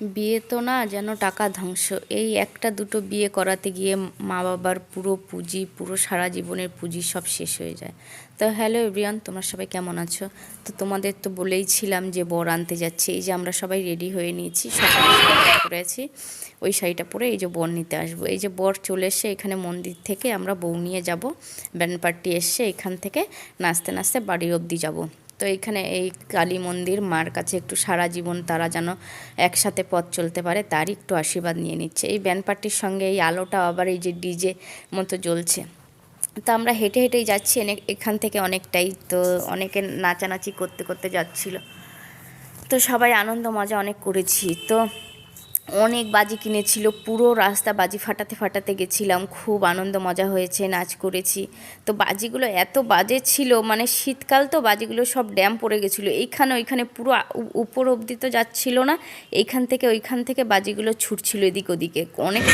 বিয়ে তো না যেন টাকা ধ্বংস। এই একটা দুটো বিয়ে করাতে গিয়ে মা বাবার পুরো পুঁজি, পুরো সারা জীবনের পুঁজি সব শেষ হয়ে যায়। তো হ্যালো এভরিওয়ান, তোমরা সবাই কেমন আছো? তো তোমাদের তো বলেই ছিলাম যে বর আনতে যাচ্ছে। এই যে আমরা সবাই রেডি হয়ে নিয়েছি আছি। ওই শাড়িটা পরে এই যে বর নিতে আসব। এই যে বর চলে এসে এখানে মন্দির থেকে আমরা বউ নিয়ে যাব। ব্যান্ড পার্টি এসে এখান থেকে নাচতে নাচতে বাড়ি অবধি যাব। তো এখানে এই কালী মন্দির, মার কাছে একটু সারা জীবন তারা যেন একসাথে পথ চলতে পারে, তার একটু আশীর্বাদ নিয়ে নিচ্ছে। এই ব্যানপাটির পার্টির সঙ্গে এই আলোটা আবার এই যে ডিজে মতো জ্বলছে। তো আমরা হেঁটে হেঁটেই যাচ্ছি এখান থেকে অনেকটাই তো অনেকে নাচানাচি করতে করতে যাচ্ছিল। তো সবাই আনন্দ মজা অনেক করেছি। তো অনেক বাজি কিনেছিল, পুরো রাস্তা বাজি ফাটাতে ফাটাতে গেছিলাম, খুব আনন্দ মজা হয়েছে, নাচ করেছি। তো বাজিগুলো এত বাজে ছিল মানে শীতকাল তো বাজিগুলো সব ড্যাম পড়ে গেছিল, এইখানে ওইখানে পুরো উপর অবধি তো যাচ্ছিল না, এইখান থেকে ওইখান থেকে বাজিগুলো ছুটছিল এদিক ওদিকে। অনেক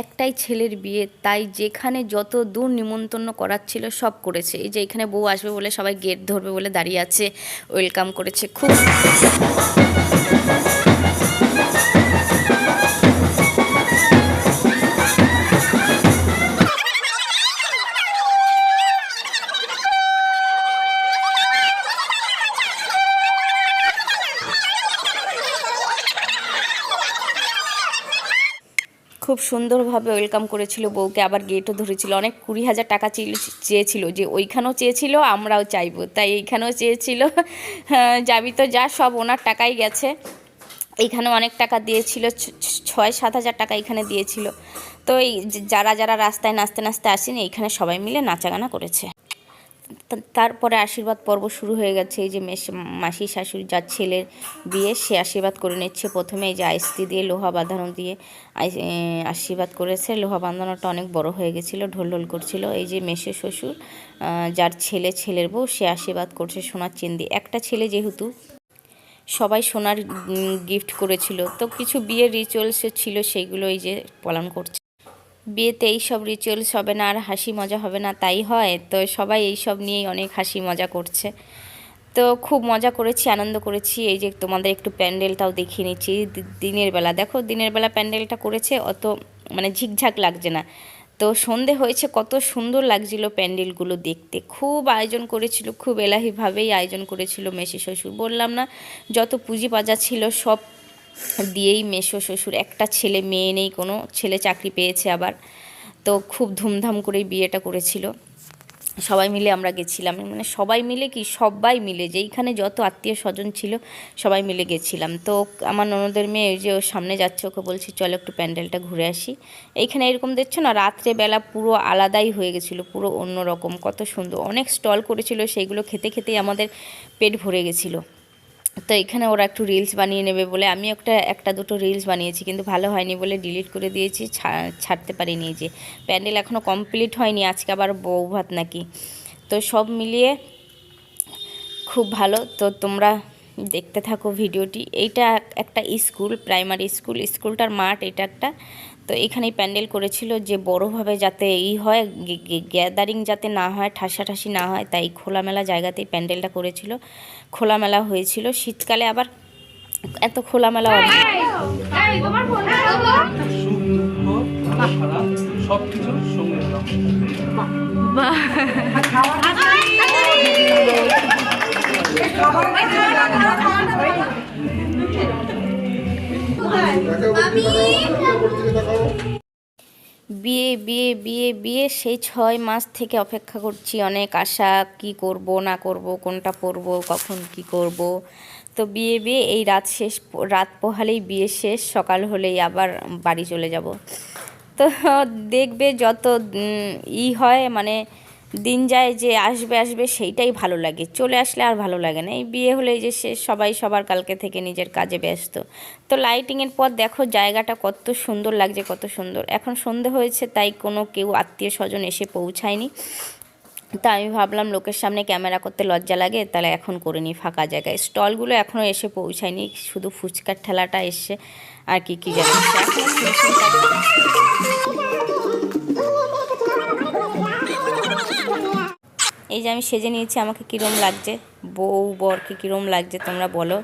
একটাই ছেলের বিয়ে, তাই যেখানে যত দূর নিমন্ত্রণ করার ছিল সব করেছে। এই যে এখানে বউ আসবে বলে সবাই গেট ধরবে বলে দাঁড়িয়ে আছে। ওয়েলকাম করেছে খুব। খুব সুন্দরভাবে ওয়েলকাম করেছিল বউকে আবার গেটও ধরেছিল। অনেক কুড়ি হাজার টাকা ছিল চেয়েছিল যে ওইখানেও চেয়েছিল আমরাও চাইব। তাই এইখানেও চেয়েছিল। হ্যাঁ, যাবি তো যা সব ওনার টাকাই গেছে। এইখানে অনেক টাকা দিয়েছিল ছয় সাত হাজার টাকা এখানে দিয়েছিল। তো এই যারা যারা রাস্তায় নাচতে নাচতে আসেনি এইখানে সবাই মিলে নাচাগানা করেছে। তারপরে আশীর্বাদ পর্ব শুরু হয়ে গেছে। এই যে মেস- শাশুড়ি যার ছেলের বিয়ে, সে আশীর্বাদ করে নিচ্ছে। প্রথমে এই যে আইস্তি দিয়ে লোহা বাঁধানো দিয়ে আশীর্বাদ করেছে। লোহা বাঁধানোটা অনেক বড় হয়ে গেছিল, ঢোল করছিল। এই যে মেসে শ্বশুর যার ছেলে, ছেলের বউ, সে আশীর্বাদ করছে সোনার চেন দিয়ে একটা ছেলে যেহেতু সবাই সোনার গিফট করেছিল। তো কিছু বিয়ের রিচুয়ালস ছিল সেইগুলো এই যে পালন করছে। বিয়েতে এইসব রিচুয়ালস হবে না, আর হাসি মজা হবে না, তাই হয়। তো সবাই এইসব নিয়েই অনেক হাসি মজা করছে। তো খুব মজা করেছি, আনন্দ করেছি। এই যে তোমাদের একটু প্যান্ডেলটাও দেখিয়ে নিচ্ছি। দিনের বেলা। দেখো, দিনের বেলা প্যান্ডেলটা করেছে, অত মানে ঝিকঝাক লাগছে না। তো সন্ধে হয়েছে, কত সুন্দর লাগছিল প্যান্ডেলগুলো দেখতে। খুব আয়োজন করেছিল, খুব এলাহিভাবেই আয়োজন করেছিল মেসি শ্বশুর বললাম না, যত পুঁজি পাজা ছিল, সব দিয়েই মেসো শ্বশুর। একটা ছেলে মেয়ে নেই, কোনো ছেলে চাকরি পেয়েছে আবার। তো খুব ধুমধাম করেই বিয়েটা করেছিল। সবাই মিলে আমরা গেছিলাম। মানে সবাই মিলে কি, সবাই মিলে, যেইখানে যত আত্মীয় স্বজন ছিল, সবাই মিলে গেছিলাম। তো আমার ননদের মেয়ে যে ওর সামনে যাচ্ছে, ওকে বলছি, চলো একটু প্যান্ডেলটা ঘুরে আসি। এইখানে এরকম দেখছ না রাত্রেবেলা পুরো আলাদাই হয়ে গেছিল, পুরো অন্যরকম, কত সুন্দর। অনেক স্টল করেছিল, সেইগুলো খেতে খেতেই আমাদের পেট ভরে গেছিল। তো এখানে ওরা একটু রিলস বানিয়ে নেবে বলে আমি একটা একটা দুটো রিলস বানিয়েছি কিন্তু ভালো হয়নি বলে ডিলিট করে দিয়েছি ছাড়তে পারিনি যে। প্যান্ডেল এখনও কমপ্লিট হয়নি, আজকে আবার বউ ভাত নাকি। তো সব মিলিয়ে খুব ভালো। তো তোমরা দেখতে থাকো ভিডিওটি এইটা একটা স্কুল প্রাইমারি স্কুল স্কুলটার মাঠ এটা একটা তো এখানেই প্যান্ডেল করেছিল যে বড়োভাবে যাতে এই হয় গ্যাদারিং যাতে না হয় ঠাসাঠাসি না হয় তাই খোলামেলা জায়গাতেই প্যান্ডেলটা করেছিল খোলামেলা হয়েছিল শীতকালে আবার এত খোলামেলা সব বিয়ে বিয়ে বিয়ে বিয়ে সেই ছয় মাস থেকে অপেক্ষা করছি। অনেক আশা, কি করব, না করব, কোনটা পরব, কখন কি করব। তো বিয়ে বিয়ে, এই রাত শেষ, রাত পোহালেই বিয়ে শেষ, সকাল হলেই আবার বাড়ি চলে যাব। তো দেখবে যত ই হয় মানে দিন যায় যে আসবে আসবে সেইটাই ভালো লাগে। চলে আসলে আর ভালো লাগে না। এই বিয়ে হলে যে সে সবাই সবার কালকে থেকে নিজের কাজে ব্যস্ত। তো লাইটিংয়ের পর দেখো জায়গাটা কত সুন্দর লাগছে, কত সুন্দর। এখন সন্ধে হয়েছে, তাই কোনো কেউ আত্মীয় স্বজন এসে পৌঁছায়নি। তা আমি ভাবলাম লোকের সামনে ক্যামেরা করতে লজ্জা লাগে, তাহলে এখন করে নিই ফাঁকা জায়গায়। স্টলগুলো এখনও এসে পৌঁছায়নি, শুধু ফুচকার ঠেলাটা এসে আর কি কী জানি। এই যে আমি সেজে নিয়েছি, আমাকে কীরম লাগছে? বউ বরকে কীরম লাগছে তোমরা বলো।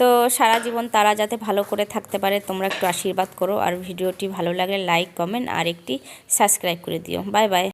তো সারা জীবন তারা যাতে ভালো করে থাকতে পারে, তোমরা একটু আশীর্বাদ করো। আর ভিডিওটি ভালো লাগলে লাইক কমেন্ট আর একটি সাবস্ক্রাইব করে দিও। Bye bye